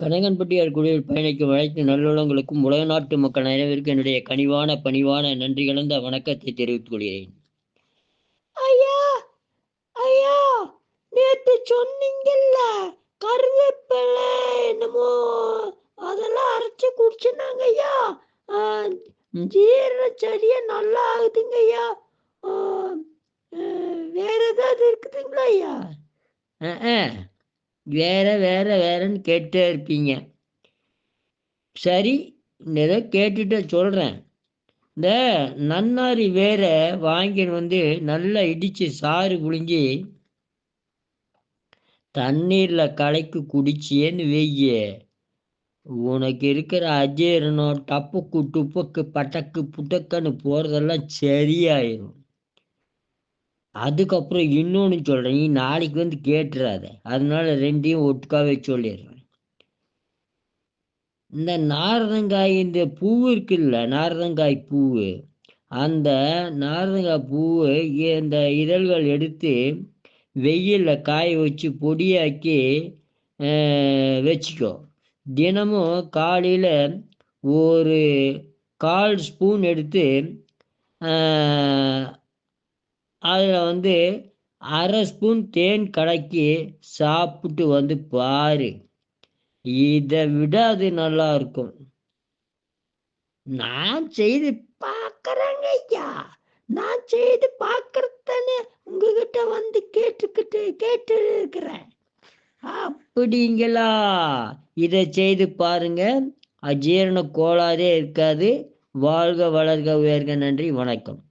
கனகன்பட்டியார் குழுவில் பயணிக்கும் அனைத்து நல்லுள்ளங்களுக்கும் உலக நாட்டு மக்கள் அனைவருக்கும் என்னுடைய கனிவான பணிவான நன்றி கலந்த வணக்கத்தை தெரிவித்துக் கொள்கிறேன். ஐயா! ஐயா! நேத்து சொன்னீங்கல்ல கருவேப்பிலை என்னமோ அதெல்லாம் அரைச்சு குடிச்சுனாங்க ஐயா. ஆ, ஜீரண சரியா நல்லா ஆகுதுங்க ஐயா. ஆ, ஆ, வேற ஏதாவது இருக்குதுங்களா ஐயா? அஹ். வேற வேற வேறன்னு கேட்டே இருப்பீங்க. சரி ஏதோ கேட்டுட்டு சொல்கிறேன் இந்த நன்னாரி வேற வாங்கின்னு வந்து நல்லா இடித்து சாறு புழிஞ்சி தண்ணீரில் கலைக்கு குடிச்சியேன்னு வெய்ய உனக்கு இருக்கிற அஜீரணம் டப்புக்கு டுப்புக்கு பட்டக்கு புட்டக்குன்னு போகிறதெல்லாம் சரியாயிரும். அதுக்கப்புறம் இன்னொன்று சொல்கிறேன் நீ நாளைக்கு வந்து கேட்டுறாத. அதனால ரெண்டையும் ஒட்டுக்காவே சொல்லிடுறேன். இந்த நாரதங்காய் இந்த பூ இருக்குல்ல நாரதங்காய் பூவு அந்த நாரதங்காய் பூவு இந்த இதழ்கள் எடுத்து வெயிலில் காய வச்சு பொடியாக்கி வச்சுக்கோ. தினமும் காலையில் ஒரு கால் ஸ்பூன் எடுத்து அதில் வந்து அரை ஸ்பூன் தேன் கலக்கி சாப்பிட்டு வந்து பாரு. இதை விட அது நல்லா இருக்கும். நான் செய்து பார்க்கறேங்க ஐயா. நான் செய்து பார்க்கறது உங்ககிட்ட வந்து கேட்டுக்கிட்டு கேட்டு இருக்கிறேன் அப்படிங்களா? இதை செய்து பாருங்க. அஜீரண கோளாறே இருக்காது. வாழ்க வளர்க உயர்க நன்றி. வணக்கம்.